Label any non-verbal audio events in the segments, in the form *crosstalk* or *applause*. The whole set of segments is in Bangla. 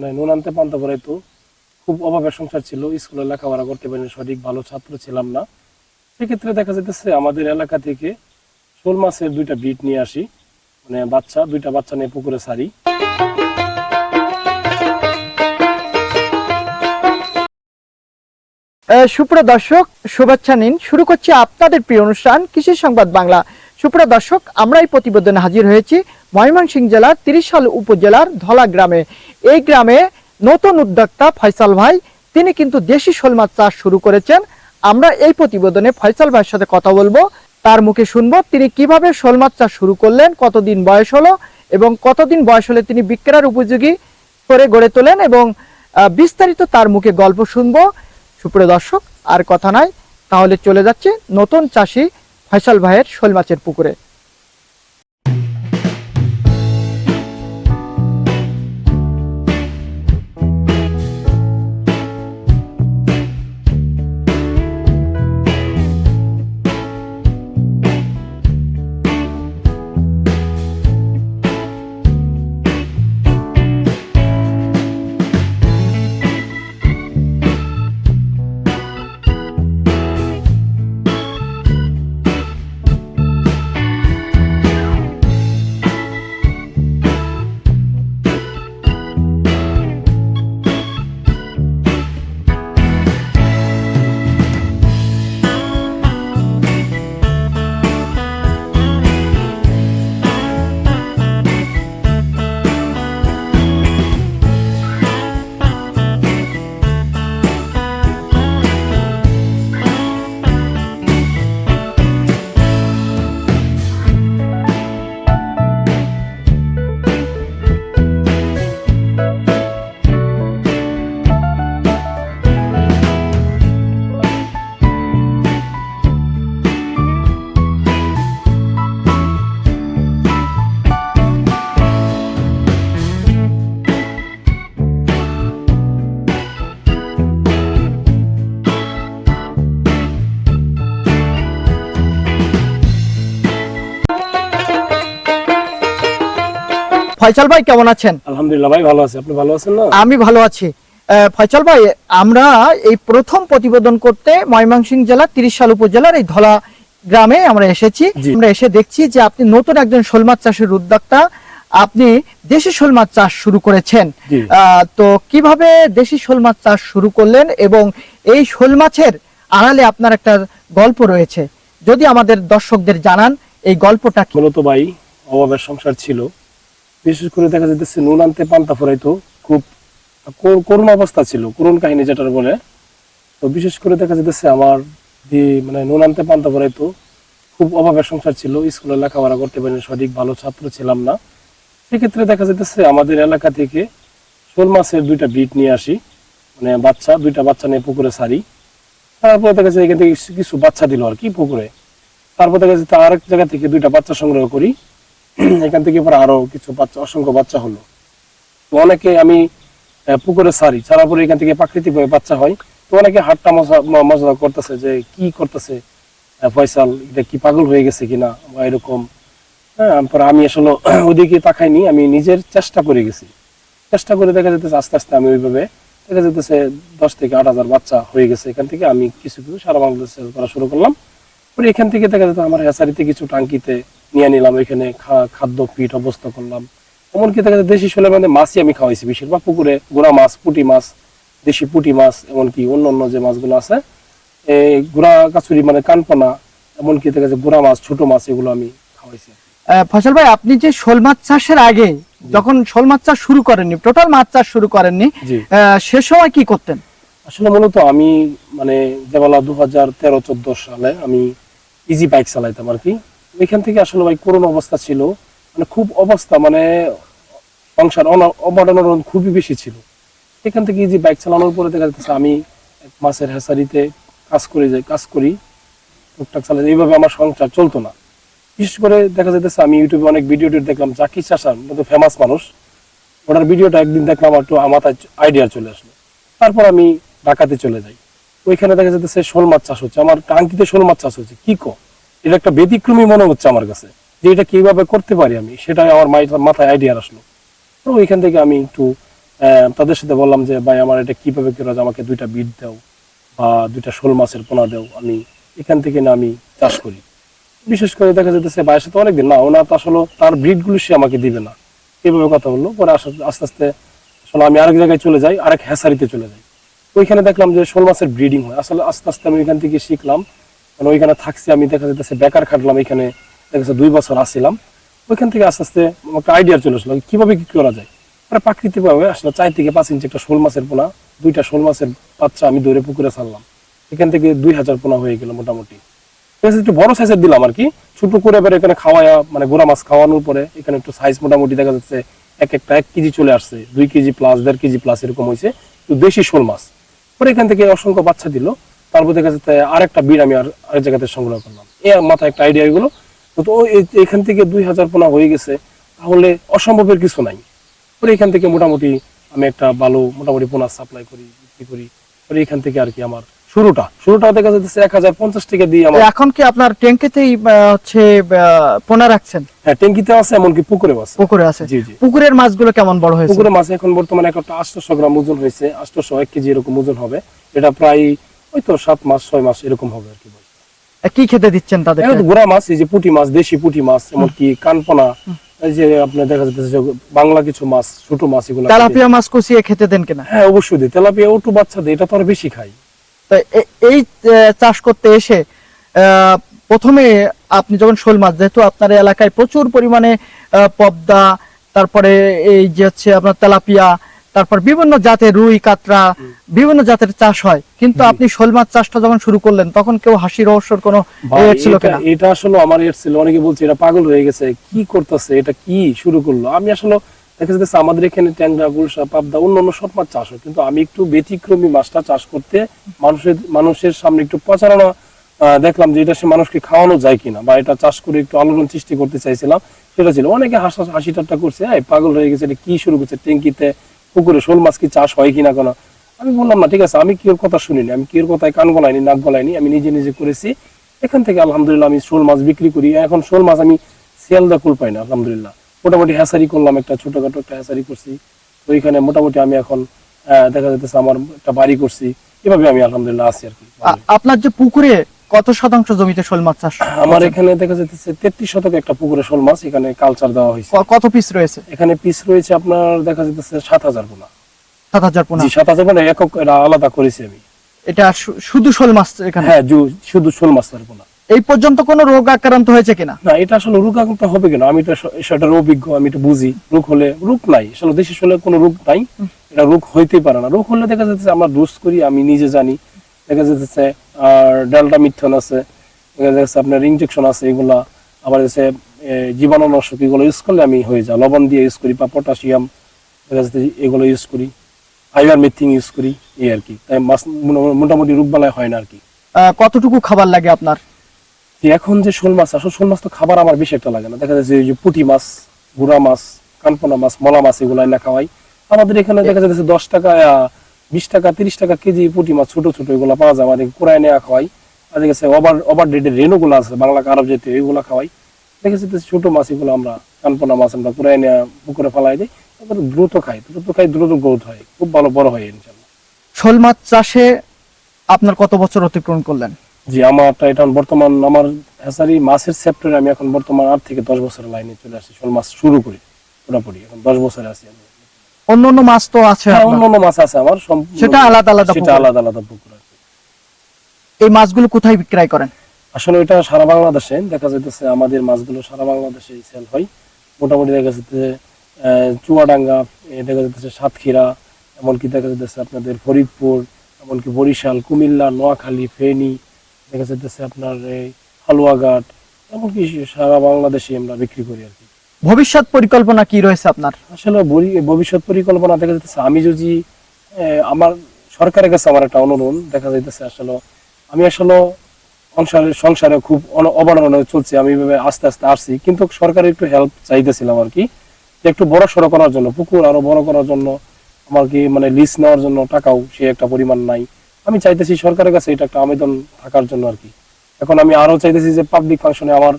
মানে নুন আনতে পান্তা তো খুব অভাবের সংসার ছিল স্কুলে লেখাপড়া করতে পারিনি, সঠিক ভালো ছাত্র ছিলাম না। সেক্ষেত্রে দেখা যেতেছে আমাদের এলাকা থেকে শোল মাছের দুইটা বিট নিয়ে আসি। মানে বাচ্চা, দুইটা বাচ্চা নিয়ে পুকুরে সারি। সুপ্রিয় দর্শক, শুভেচ্ছা নিন। শুরু করছি আপনাদের প্রিয় অনুষ্ঠান, কৃষি সংবাদ বাংলা। সুপ্রিয় দর্শক, আমরা এই প্রতিবেদনে হাজির হয়েছি ময়মনসিংহ জেলার তিরিশাল উপজেলার ধলা গ্রামে। এই গ্রামে নতুন উদ্যোক্তা ফয়সাল ভাই, তিনি কিন্তু দেশি শোল মাছ চাষ শুরু করেছেন। আমরা এই প্রতিবেদনে ফয়সাল ভাইয়ের সাথে কথা বলব। তার মুখে শুনব তিনি কীভাবে শোল মাছ চাষ শুরু করলেন, কতদিন বয়স হলো এবং কতদিন বয়স হলে তিনি বিক্রয়ের উপযোগী করে গড়ে তোলেন এবং বিস্তারিত তার মুখে গল্প শুনব। সুপ্রিয় দর্শক, আর কথা নাই, তাহলে চলে যাচ্ছে নতুন চাষি ফয়সাল ভাইয়ের শোল মাছের পুকুরে। ফয়সাল ভাই কেমন আছেন? আলহামদুলিল্লাহ ভাই ভালো আছে। আপনি ভালো আছেন না? আমি ভালো আছি। ফয়সাল ভাই আমরা এই প্রথম প্রতিবেদন করতে ময়মনসিংহ জেলার তিরিশ সাল উপজেলার এই ধলা গ্রামে আমরা এসেছি। আমরা এসে দেখছি যে আপনি নতুন একজন শোল মাছ চাষের উদ্যোক্তা। আপনি দেশি শোল মাছ চাষ শুরু করেছেন। তো কীভাবে দেশি শোল মাছ চাষ শুরু করলেন এবং এই শোল মাছের আড়ালে আপনার একটা গল্প রয়েছে? যদি আমাদের দর্শকদের জানান এই গল্পটা মূলত ভাই অভাবের সংসার ছিল। বিশেষ করে দেখা যেতেছে নুন আনতে পান্তা ফুরাইতো, খুব করুণ অবস্থা ছিল, করুণ কাহিনী যেটার বলে। তো বিশেষ করে দেখা যেতেছে আমার মানে নুন আনতে পান্তা ফুরাইতো, খুব অভাবের সংসার ছিল, স্কুলে লেখাপড়া করতে পারিনি সঠিক ভালো ছাত্র ছিলাম না। সেক্ষেত্রে দেখা যেতেছে আমাদের এলাকা থেকে শোল মাছের দুইটা বিট নিয়ে আসি মানে বাচ্চা, দুইটা বাচ্চা নিয়ে পুকুরে সারি। তারপরে দেখা যাচ্ছে এখান থেকে কিছু বাচ্চা দিল আর কি পুকুরে। তারপর দেখা যাচ্ছে আরেক জায়গা থেকে দুইটা বাচ্চা সংগ্রহ করি। *clears throat* এখান থেকে পরে আরও কিছু বাচ্চা, অসংখ্য বাচ্চা হলো। তো অনেকে আমি পুকুরে সারি ছাড়ার পরে এখান থেকে প্রাকৃতিক ভাবে বাচ্চা হয়। তো অনেকে হাটটা মজা মজা করতেছে যে কি করতেছে ফয়সাল, এটা কি পাগল হয়ে গেছে কিনা বা এরকম। হ্যাঁ পরে আমি আসলে *clears throat* ওদিকে তাকাইনি, আমি নিজের চেষ্টা করে গেছি। চেষ্টা করে দেখা যেতেছে আস্তে আস্তে আমি ওইভাবে, দেখা যেতেছে দশ থেকে আট হাজার বাচ্চা হয়ে গেছে এখান থেকে। আমি কিছু কিছু সারা বাংলাদেশে করা শুরু করলাম। পরে এখান থেকে দেখা যেত আমার হ্যাচারিতে কিছু টাঙ্কিতে নিয়ে নিলাম এখানে খাদ্য পিঠ অবস্থা করলাম। এমনকি দেখা যাচ্ছে দেশি শোলের মধ্যে মাছই আমি খাওয়াইছি বেশিরভাগ পুকুরে গোড়া মাছ পুটি মাছ দেশি পুঁটি মাছ এমনকি অন্য অন্য যে মাছগুলো আছে এই গোড়া কাছুরি মানে কানপনা এমনকি দেখা যাচ্ছে গোড়া মাছ ছোট মাছ এগুলো আমি খাওয়াইছি। ফসল ভাই আপনি যে শোল মাছ চাষের আগে যখন শোল মাছ চাষ শুরু করেননি টোটাল মাছ চাষ শুরু করেননি সে সময় কি করতেন? আসলে মূলত আমি মানে যেবেলা দু হাজার তেরো চোদ্দ সালে আমি ইজি বাইক চালাইতাম আর কি। ওইখান থেকে আসলে ভাই করোনা অবস্থা ছিল। মানে খুব অবস্থা মানে সংসার অন- খুবই বেশি ছিল। এখান থেকে যে বাইক চালানোর পরে দেখা যাচ্ছে আমি এক মাসের হ্যাসারিতে কাজ করে যাই, কাজ করি। টুকটাক চালাই এইভাবে আমার সংসার চলতো না। বিশেষ করে দেখা যাইতেছে আমি ইউটিউবে অনেক ভিডিও দেখলাম জাকি চাষার মতো ফেমাস মানুষ। ওনার ভিডিওটা একদিন দেখলাম একটু আমার আইডিয়া চলে আসলো। তারপর আমি ঢাকাতে চলে যাই। ওইখানে দেখা যাচ্ছে শোল মাছ চাষ হচ্ছে। আমার টাঙ্কিতে শোল মাছ চাষ হচ্ছে। কি কো এটা একটা ব্যতিক্রমী মনে হচ্ছে আমার কাছে যে এটা কীভাবে করতে পারি আমি, সেটাই আমার মাথায় আইডিয়া আসলো। তো ওইখান থেকে আমি একটু তাদের সাথে বললাম যে, ভাই, আমার এটা কীভাবে করা আমাকে দুইটা বিট দাও বা দুইটা শোল মাছের পোনা দাও। আমি এখান থেকে না আমি চাষ করি। বিশেষ করে দেখা যেতেছে ভাইয়ের সাথে অনেকদিন না, ওনার তো আসলে তার ব্রিডগুলো সে আমাকে দিবে না। এইভাবে কথা বলল। পরে আস্তে আস্তে আসলে আমি আরেক জায়গায় চলে যাই, আরেক হ্যাসারিতে চলে যাই। ওইখানে দেখলাম যে শোল মাছের ব্রিডিং হয়। আসলে আস্তে আস্তে আমি ওইখান থেকে শিখলাম মানে ওইখানে থাকছি, আমি দেখা যেতেছে বেকার খাটলাম এখানে, দেখা যাচ্ছে দুই বছর আসছিলাম। ওইখান থেকে আস্তে আস্তে একটা আইডিয়া চলে আসলো কীভাবে কি করা যায়। মানে প্রাকৃতিক ভাবে আসলে চার থেকে পাঁচ ইঞ্চি একটা শোল মাছের পোনা, দুইটা শোল মাছের বাচ্চা আমি ধরে পুকুরে ছাড়লাম। এখান থেকে দুই হাজার পোনা হয়ে গেল মোটামুটি। একটু বড় সাইজের দিলাম আর কি। ছোট করে এবার এখানে খাওয়ায়া মানে গোড়া মাছ খাওয়ানোর পরে এখানে একটু সাইজ মোটামুটি দেখা যাচ্ছে এক একটা এক কেজি চলে আসছে। দুই কেজি প্লাস দেড় কেজি প্লাস এরকম হয়েছে তো দেশি শোল মাছ। পরে এখান থেকে অসংখ্য বাচ্চা দিল। তারপর দেখা যাচ্ছে আরেকটা বিড় আমি আর আরেক জায়গাতে সংগ্রহ করলাম। এ মাথায় একটা আইডিয়া এগুলো তো এখান থেকে দুই হাজার পোনা হয়ে গেছে তাহলে অসম্ভবের কিছু নাই। পরে এখান থেকে মোটামুটি আমি একটা ভালো মোটামুটি পোনা সাপ্লাই করি বিক্রি করি। পরে এখান থেকে আর কি আমার শুরুটা। শুরুটা দেখা যাচ্ছে এক হাজার পঞ্চাশ টাকা দিয়ে আমার এখন কি আপনার ট্যাঙ্কিতেই হচ্ছে পোনা রাখছেন? হ্যাঁ ট্যাঙ্কিতে আছে এমনকি পুকুরে আছে। পুকুরে আছে। জি জি। পুকুরের মাছগুলো কেমন বড় হয়েছে? পুকুরের মাছ এখন বর্তমানে একটা আটশোশো গ্রাম ওজন হয়েছে আটশোশো এক কেজি এরকম ওজন হবে। এটা প্রায় ওই তো সাত মাস ছয় মাস এরকম হবে আর কি কি খেতে দিচ্ছেন তাদের গোড়া মাছ এই যে পুঁটি মাছ দেশি পুঁটি মাছ এমনকি কানপনা এই যে আপনার দেখা যাচ্ছে বাংলা কিছু মাছ ছোট মাছ এগুলো তেলাপিয়া মাছ খেতে দেন কিনা? হ্যাঁ অবশ্যই দিই। তেলাপিয়া ওটু বাচ্চা দেয় এটা তো আর বেশি খাই। তো এই চাষ করতে এসে আহ, প্রথমে আপনি যখন শোল মাছ যেহেতু আপনার এলাকায় প্রচুর পরিমাণে পদ্মা তারপরে এই যে হচ্ছে আপনার তেলাপিয়া তারপর বিভিন্ন জাতের রুই কাতরা বিভিন্ন জাতের চাষ হয়। কিন্তু আপনি শোল মাছ চাষটা যখন শুরু করলেন তখন কেউ হাসি রহস্যর কোনো ছিল এটা আসলে আমার এর ছিল। অনেকে বলছে এটা পাগল হয়ে গেছে। কি করতেছে? এটা কি শুরু করল? আমি আসলে দেখা যাচ্ছে আমাদের এখানে ট্যাংরা গুলশা পাবদা অন্য অন্য সব মাছ চাষ হয়। কিন্তু আমি একটু ব্যতিক্রমী মাছটা চাষ করতে মানুষের মানুষের সামনে একটু প্রচারণা দেখলাম যে এটা সে মানুষকে খাওয়ানো যায় কিনা বা এটা চাষ করে একটু আলোড়ন সৃষ্টি করতে চাইছিলাম সেটা ছিল। অনেকে হাসা হাসি ঠাট্টা করছে পাগল হয়ে গেছে এটা কি শুরু করছে? ট্যাঙ্কিতে পুকুরে শোল মাছ কি চাষ হয় কিনা কোনো? আমি বললাম, না, ঠিক আছে, আমি কি ওর কথা শুনিনি? আমি কি ওর কথায় কান গলাইনি, নাক গলাইনি? আমি নিজে নিজে করেছি। এখান থেকে আলহামদুলিল্লাহ আমি শোল মাছ বিক্রি করি। এখন শোল মাছ আমি শিয়ালদা কুল পাই না, আলহামদুলিল্লাহ। মোটামুটি হ্যাসারি করলাম, একটা ছোটখাটো একটা হ্যাসারি করছি। তো ওইখানে মোটামুটি আমি এখন দেখা যাচ্ছে আমার একটা বাড়ি করছি। এভাবে আমি আলহামদুলিল্লাহ আছি আর কি। আপনার যে পুকুরে কত শতাংশ জমিতে শোল মাছ চাষ আমার এখানে দেখা যাচ্ছে তেত্রিশ শতক একটা পুকুরে শোল মাছ এখানে কালচার দেওয়া হয়েছে। কত পিস রয়েছে? এখানে পিস রয়েছে আপনার দেখা যাচ্ছে সাত হাজার পোনা। সাত হাজার পোনা। সাত হাজার পোনা একক আলাদা করেছি আমি। এটা শুধু শোল মাছ এখানে? হ্যাঁ শুধু শোল মাছ তার পোনা। এই পর্যন্ত কোনো রোগ আক্রান্ত হয়েছে কিনা? না এটা আসলে রোগ আক্রান্ত হবে কিনা? আমি তো সেটার অভিজ্ঞ আমি এটা বুঝি। রোগ হলে রোগ নাই। আসলে দেশি হলে কোনো রোগ নাই। এটা রোগ হইতেই পারে না। রোগ হলে দেখা যাচ্ছে আমরা ডোজ করি আমি নিজে জানি। দেখা যাচ্ছে আর ডেল্টা মিথন আছে দেখা যাচ্ছে আপনার ইনজেকশন আছে এগুলা আবার হচ্ছে জীবাণুনাশক এগুলো ইউজ করলে আমি হয়ে যায় লবণ দিয়ে ইউজ করি বা পটাশিয়াম দেখা যাচ্ছে এগুলো ইউজ করি ফাইবার মিথিং ইউজ করি এই আর কি। তাই মাছ মোটামুটি রোগ বালায় হয় না আর কি। কতটুকু খাবার লাগে আপনার? এখন যে শোল মাছ আসলে শোল মাছ তো খাবার আমার বেশি একটা লাগে না। দেখা যাচ্ছে যে পুঁটি মাছ গুড়া মাছ কানপোনা মাছ মলা মাছ এগুলো না খাওয়াই। আমাদের এখানে দেখা যাচ্ছে দশ টাকা বিশ টাকা তিরিশ টাকা কেজি পুঁটি মাছ ছোট ছোট এগুলো পাওয়া যায়। আমাদের কুড়ায় নেওয়া খাওয়াই। আর দেখা যাচ্ছে ওভার ওভার ডেটের রেণুগুলো আছে বাংলা আরব জাতীয় এগুলো খাওয়াই। দেখা যাচ্ছে ছোট মাছ এগুলো আমরা কানপোনা মাছ আমরা কুড়ায় নেওয়া পুকুরে ফেলাই দিই। তারপরে দ্রুত খাই দ্রুত খাই দ্রুত গ্রোথ হয়। খুব ভালো বড় হয় ইনশাল্লাহ শোল মাছ চাষে আপনার কত বছর অতিক্রম করলেন? জি আমারটা এটা বর্তমান আমার হ্যাচারি মাছের সেক্টরে আমি এখন বর্তমান আট থেকে দশ বছরের লাইনে চলে আসছি শোল মাছ শুরু করি পুরোপুরি। এখন দশ বছরে আছি আমি। অন্য অন্য মাছ তো আছে হ্যাঁ আপনার। অন্য অন্য মাছ আছে আমার সেটা আলাদা আলাদা সেটা আলাদা আলাদা পুকুর এই মাছগুলো কোথায় বিক্রয় করেন? আসলে এটা সারা বাংলাদেশে দেখা যাইতেছে আমাদের মাছগুলো সারা বাংলাদেশে সেল হয়। মোটামুটি দেখা যাচ্ছে চুয়াডাঙ্গা দেখা যাচ্ছে সাতক্ষীরা এমনকি দেখা যাচ্ছে আপনাদের ফরিদপুর এমনকি বরিশাল কুমিল্লা নোয়াখালী ফেনী দেখা যাচ্ছে আপনার এই হালুয়াঘাট এমনকি সারা বাংলাদেশে আমরা বিক্রি করি আর কি। ভবিষ্যৎ পরিকল্পনা কি রয়েছে আপনার? আসলে ভবিষ্যৎ পরিকল্পনা দেখা যাচ্ছে আমি যদি আমার সরকারের কাছে আমার একটা অনুরোধ, দেখা যাইতেছে আসলে, আমি আসলে সংসারে সংসারে খুব অবনমনে চলছে, আমি এভাবে আস্তে আস্তে আসছি, কিন্তু সরকারের একটু হেল্প চাইতেছিলাম আর কি একটু বড় সড়ো করার জন্য, পুকুর আরও বড় করার জন্য, আমার কি মানে লিজ নেওয়ার জন্য টাকাও সে একটা পরিমাণ নাই, আমি চাইতেছি সরকারের কাছে এটা একটা আবেদন থাকার জন্য আর কি। এখন আমি আরও চাইতেছি যে পাবলিক ফাংশনে আমার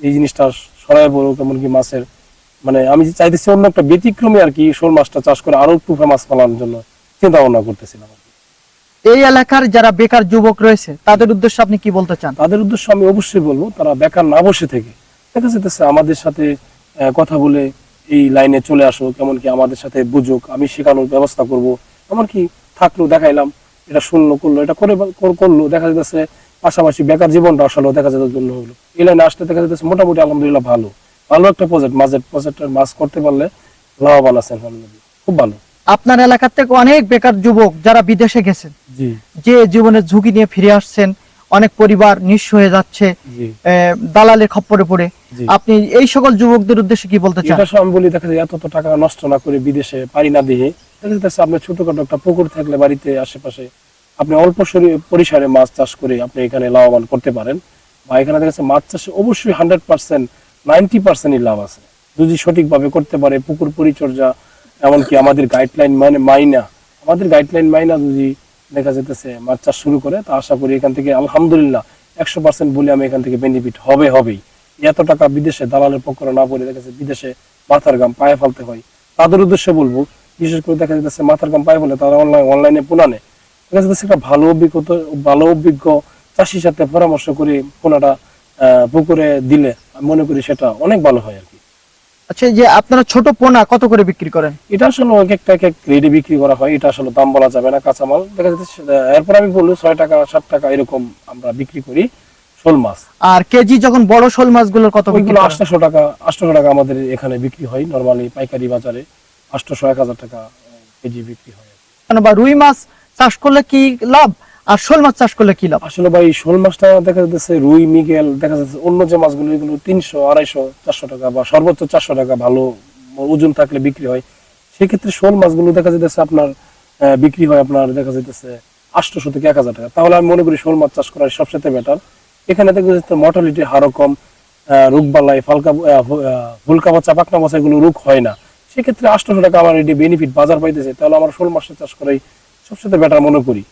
এই জিনিসটা সরাই পড়ুক এমনকি মাছের। মানে আমি চাইতেছি অন্য একটা ব্যতিক্রমী আর কি শোল মাছটা চাষ করে আরও একটু ফেমাস ফলানোর জন্য চিন্তা ভাবনা করতেছিলাম এই এলাকার যারা বেকার যুবক রয়েছে তাদের উদ্দেশ্যে আপনি কি বলতে চান? তাদের উদ্দেশ্য আমি অবশ্যই বলব তারা বেকার না বসে থেকে দেখা যেতেছে আমাদের সাথে কথা বলে এই লাইনে চলে আসো কেমন কি আমাদের সাথে বুঝুক আমি শেখানোর ব্যবস্থা করব। এমনকি থাকল দেখাইলাম এটা শুনলো করল এটা করে করল দেখা যাচ্ছে পাশাপাশি বেকার জীবনটা আসলে দেখা যেতে জন্য হলো। এই লাইনে আসতে দেখা যাচ্ছে মোটামুটি আলহামদুলিল্লাহ ভালো। ভালো একটা প্রজেক্ট মাঝের প্রজেক্টের মাছ করতে পারলে লাভবান আছেন আলহামদুলিল্লাহ। খুব ভালো। আপনার এলাকার থেকে অনেক বেকার যুবক যারা বিদেশে গেছেন যে জীবনের ঝুঁকি নিয়ে ফিরে আসছেন অনেক পরিবার নিঃস্ব হয়ে যাচ্ছে দালালের খপ্পরে পড়ে। আপনি এই সকল যুবকদের উদ্দেশ্যে কি বলতে চান? এটা আমি বলি দেখা যায় এত তো টাকা নষ্ট না করে বিদেশে পারি না দিয়ে দেখা যাচ্ছে আপনার ছোটখাটো একটা পুকুর থাকলে বাড়িতে আশেপাশে আপনি অল্প পরিসরে মাছ চাষ করে আপনি এখানে লাভবান করতে পারেন। বা এখানে দেখা যাচ্ছে মাছ চাষে অবশ্যই হান্ড্রেড পার্সেন্ট নাইনটি পার্সেন্টই লাভ আছে। যদি সঠিকভাবে করতে পারে পুকুর পরিচর্যা, এমনকি আমাদের গাইডলাইন মানে মাইনা। আমাদের গাইডলাইন মাইনা যদি দেখা যেতেছে মাছ চাষ শুরু করে, তা আশা করি এখান থেকে আলহামদুলিল্লাহ একশো পার্সেন্ট বলে আমি এখান থেকে বেনিফিট হবে, হবেই। এত টাকা বিদেশে দালালের পক্ষে না পড়ে দেখা যাচ্ছে বিদেশে মাথার গাম পায়ে ফেলতে হয়। তাদের উদ্দেশ্যে বলব, বিশেষ করে দেখা যাচ্ছে মাথার গাম পায়ে ফেলে তারা অনলাইন অনলাইনে পুনানে। দেখা যাচ্ছে একটা ভালো অভিজ্ঞতা ভালো অভিজ্ঞ চাষির সাথে পরামর্শ করে পোনাটা পুকুরে দিলে মনে করি সেটা অনেক ভালো হয় আর কি। আচ্ছা যে আপনারা ছোট পোনা কত করে বিক্রি করেন? এটা আসলে এক একটা এক বিক্রি করা হয় এটা আসলে দাম বলা যাবে না কাঁচামাল। দেখা যাচ্ছে এরপর আমি বলব ছয় টাকা সাত টাকা এরকম আমরা বিক্রি করি শোল মাছ। আর কেজি যখন বড় শোল মাছগুলোর কত ওইগুলো আটশো টাকা আটশো টাকা আমাদের এখানে বিক্রি হয় নর্মালি পাইকারি বাজারে আটশোশো এক হাজার টাকা কেজি বিক্রি হয়। কেন বা রুই মাছ চাষ করলে কি লাভ? আর শোল মাছ চাষ করলে কি লাভ? আসলে ভাই, শোল মাছটা দেখা যাচ্ছে রুই, মিগেল, দেখা যাচ্ছে অন্য যে মাছগুলো, এগুলো তিনশো, আড়াইশো, চারশো টাকা বা সর্বোচ্চ চারশো টাকা ভালো ওজন থাকলে বিক্রি হয়। সেক্ষেত্রে শোল মাছগুলো দেখা যাচ্ছে আপনার বিক্রি হয় আপনার দেখা যাচ্ছে আটশোশো থেকে এক হাজার টাকা। তাহলে আমি মনে করি শোল মাছ চাষ করা সবচেয়ে বেটার এখানে দেখা যাচ্ছে মর্টালিটি হারও কম রোগ বালাই, ফালকা ফুলকা বাচ্চা পাকনা বাচ্চা এগুলো রোগ হয় না। সেক্ষেত্রে আটশোশো টাকা আমার এটি বেনিফিট বাজার পাইতেছে। তাহলে আমার শোল মাছটা চাষ করাই সবচেয়ে বেটার মনে করি।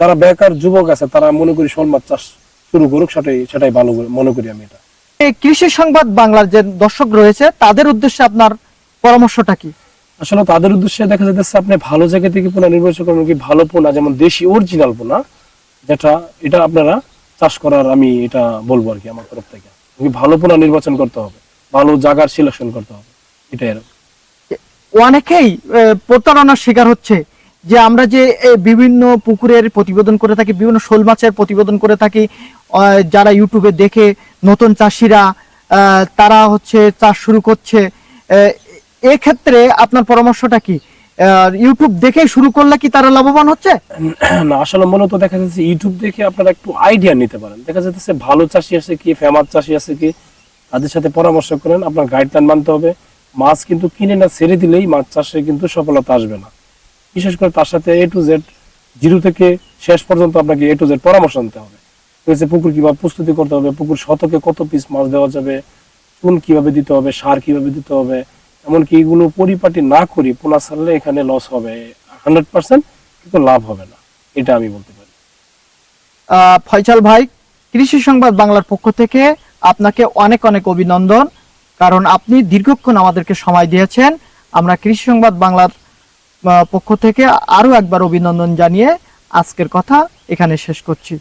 যারা বেকার যুবক আছে তারা মনে করি শোল মাছ চাষ শুরু করুক সেটাই সেটাই ভালো মনে করি আমি এটা। কৃষি সংবাদ বাংলার যে দর্শক রয়েছে তাদের উদ্দেশ্যে আপনার পরামর্শটা কি? আসলে তাদের উদ্দেশ্যে দেখা যাচ্ছে আপনি ভালো জায়গা থেকে পোনা নির্বাচন করবেন কি ভালো পোনা যেমন দেশি অরিজিনাল পোনা যেটা এটা আপনারা চাষ করার আমি এটা বলব আর কি আমার তরফ থেকে। ভালো পোনা নির্বাচন করতে হবে ভালো জায়গার সিলেকশন করতে হবে এটাই আর অনেকেই প্রতারণার শিকার হচ্ছে। যে আমরা যে বিভিন্ন পুকুরের প্রতিবেদন করে থাকি, বিভিন্ন শোল মাছের প্রতিবেদন করে থাকি যারা ইউটিউবে দেখে নতুন চাষিরা তারা হচ্ছে চাষ শুরু করছে। এক্ষেত্রে আপনার পরামর্শটা কি? ইউটিউব দেখে শুরু করলে কি তারা লাভবান হচ্ছে? *clears throat* না, আসলে মূলত দেখা যাচ্ছে ইউটিউব দেখে আপনারা একটু আইডিয়া নিতে পারেন। দেখা যাচ্ছে ভালো চাষি আছে কি, ফেমাস চাষি আছে কি, তাদের সাথে পরামর্শ করেন, আপনার গাইডলাইন মানতে হবে। মাছ কিন্তু কিনে না, ছেড়ে দিলেই মাছ চাষে কিন্তু সফলতা আসবে না। বিশেষ করে তার সাথে এ টু জেড জিরো থেকে শেষ পর্যন্ত আপনাকে এ টু জেড পরামর্শ নিতে হবে। আছে, পুকুর কীভাবে প্রস্তুতি করতে হবে, পুকুর শতকে কত পিস মাছ দেওয়া যাবে, চুন কীভাবে দিতে হবে, সার কীভাবে দিতে হবে, এমনকি এগুলো পরিপাটি না করি পোনা ছাড়লে এখানে লস হবে। হান্ড্রেড পার্সেন্ট কিন্তু লাভ হবে না, এটা আমি বলতে পারি। ফয়সাল ভাই, কৃষি সংবাদ বাংলার পক্ষ থেকে আপনাকে অনেক অনেক অভিনন্দন। কারণ আপনি দীর্ঘক্ষণ আমাদেরকে সময় দিয়েছেন। আমরা কৃষি সংবাদ বাংলার পক্ষ থেকে আরও একবার অভিনন্দন জানিয়ে আজকের কথা এখানে শেষ করছি।